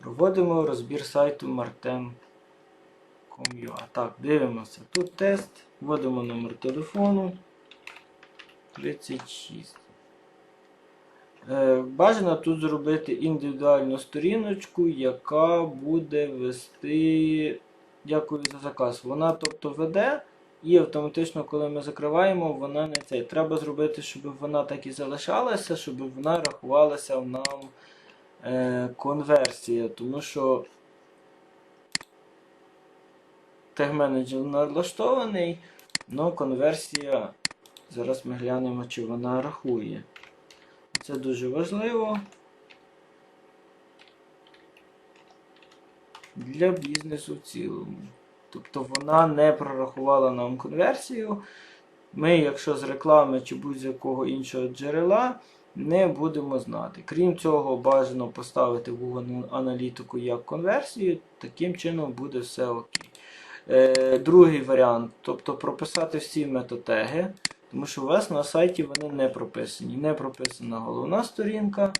Проводимо розбір сайту martem.com.ua. Так, дивимося. Тут тест. Вводимо номер телефону 36. Е, Бажано тут зробити індивідуальну сторіночку, яка буде вести. Дякую за заказ. Вона тобто веде, і автоматично, коли ми закриваємо, вона не цей. Треба зробити, щоб вона так і залишалася, щоб вона рахувалася нам е, конверсія. Тому що тег-менеджер налаштований, але конверсія. Зараз ми глянемо, чи вона рахує. Це дуже важливо для бізнесу в цілому. Тобто вона не прорахувала нам конверсію. Ми, якщо з реклами чи будь-якого іншого джерела, не будемо знати. Крім цього, бажано поставити Google аналітику як конверсію, таким чином буде все окей. Е, другий варіант, тобто прописати всі метатеги. Тому що у вас на сайті вони не прописані. Не прописана головна сторінка,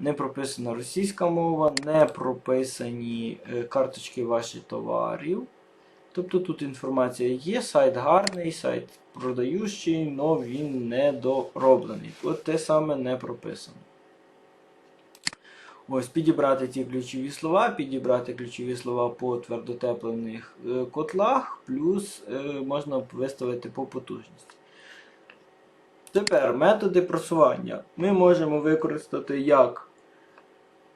не прописана російська мова, не прописані е, карточки ваших товарів. Тобто тут інформація є, сайт гарний, сайт продаючий, але він недороблений. От те саме не прописано. Ось підібрати ті ключові слова, підібрати ключові слова по твердотеплених е, котлах, плюс е, можна виставити по потужності. Тепер методи просування. Ми можемо використати як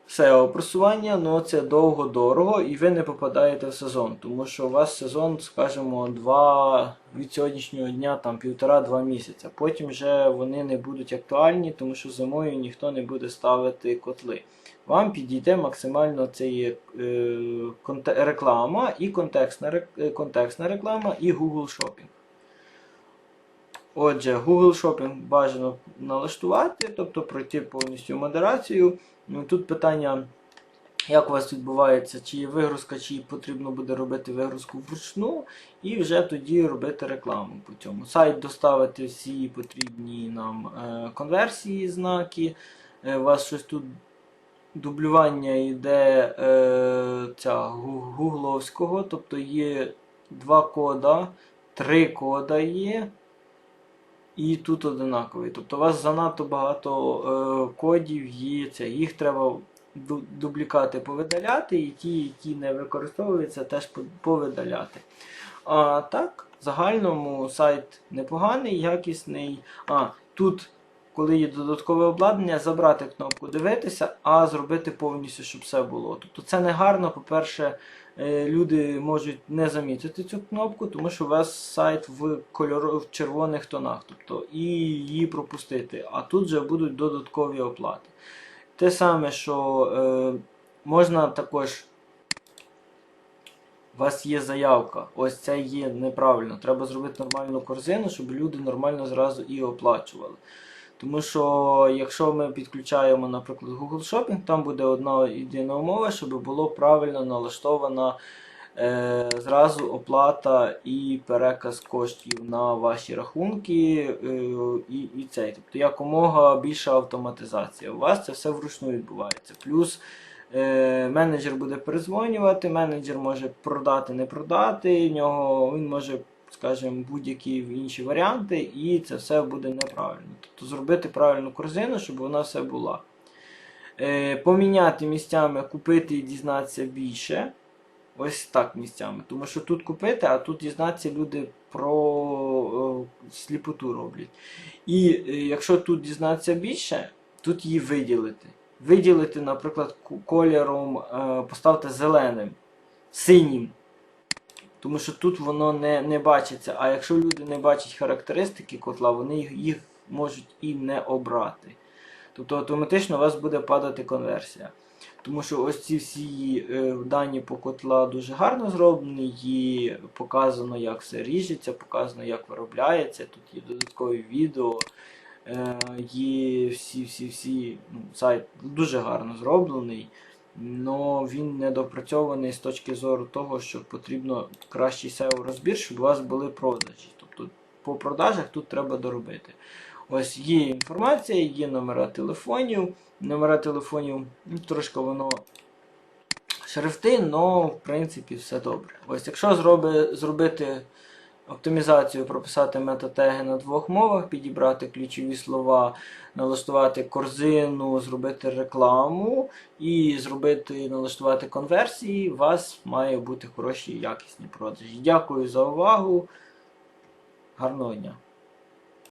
SEO просування, але це довго дорого і ви не попадаєте в сезон, тому що у вас сезон, скажімо, 2 від сьогоднішнього дня, там півтора-два місяця. Потім вже вони не будуть актуальні, тому що зимою ніхто не буде ставити котли. Вам підійде максимально це є е, реклама і контекстна, контекстна реклама, і Google Shopping. Отже, Google Shopping бажано налаштувати, тобто пройти повністю модерацію. Ну, Тут питання, як у вас відбувається, чи є вигрузка, чи потрібно буде робити вигрузку вручну, і вже тоді робити рекламу по цьому. Сайт доставити всі потрібні нам е, конверсії, знаки. Е, у вас щось тут дублювання йде е, ця, гугловського, тобто є два кода, три кода є. І тут одинаковий. Тобто у вас занадто багато е, кодів є. Це. Їх треба дублікати повидаляти, і ті, які не використовуються, теж повидаляти. А так, в загальному сайт непоганий, якісний. А, тут, коли є додаткове обладнання, забрати кнопку дивитися, а зробити повністю, щоб все було. Тобто це не гарно, по-перше, е, люди можуть не замітити цю кнопку, тому що у вас сайт в кольоро... в червоних тонах, тобто і її пропустити. А тут вже будуть додаткові оплати. Те саме, що е, можна також. У вас є заявка, ось це є неправильно. Треба зробити нормальну корзину, щоб люди нормально зразу і оплачували. Тому що якщо ми підключаємо, наприклад, Google Shopping, там буде одна єдина умова, щоб було правильно налаштована е, зразу оплата і переказ коштів на ваші рахунки е, і, і цей. Тобто якомога більша автоматизація. У вас це все вручну відбувається. Плюс е, менеджер буде перезвонювати, менеджер може продати, не продати, в нього він може скажімо, будь-які інші варіанти, і це все буде неправильно. Тобто зробити правильну корзину, щоб вона все була. Е, поміняти місцями, купити і дізнатися більше. Ось так місцями. Тому що тут купити, а тут дізнатися люди про е, сліпоту роблять. І е, якщо тут дізнатися більше, тут її виділити. Виділити, наприклад, кольором, е, поставте зеленим, синім. Тому що тут воно не, не бачиться. А якщо люди не бачать характеристики котла, вони їх, їх можуть і не обрати. Тобто автоматично у вас буде падати конверсія. Тому що ось ці всі е, дані по котла дуже гарно зроблені, і показано, як все ріжеться, показано, як виробляється. Тут є додаткові відео, е, є всі-всі-всі. Ну, сайт дуже гарно зроблений. Но він недопрацьований з точки зору того, що потрібно кращий SEO розбір, щоб у вас були продажі. Тобто по продажах тут треба доробити. Ось є інформація, є номера телефонів. Номера телефонів ну, трошки воно шрифти, але в принципі все добре. Ось якщо зроби, зробити оптимізацію, прописати метатеги на двох мовах, підібрати ключові слова, налаштувати корзину, зробити рекламу і зробити, налаштувати конверсії, у вас має бути хороші і якісні продажі. Дякую за увагу. Гарного дня!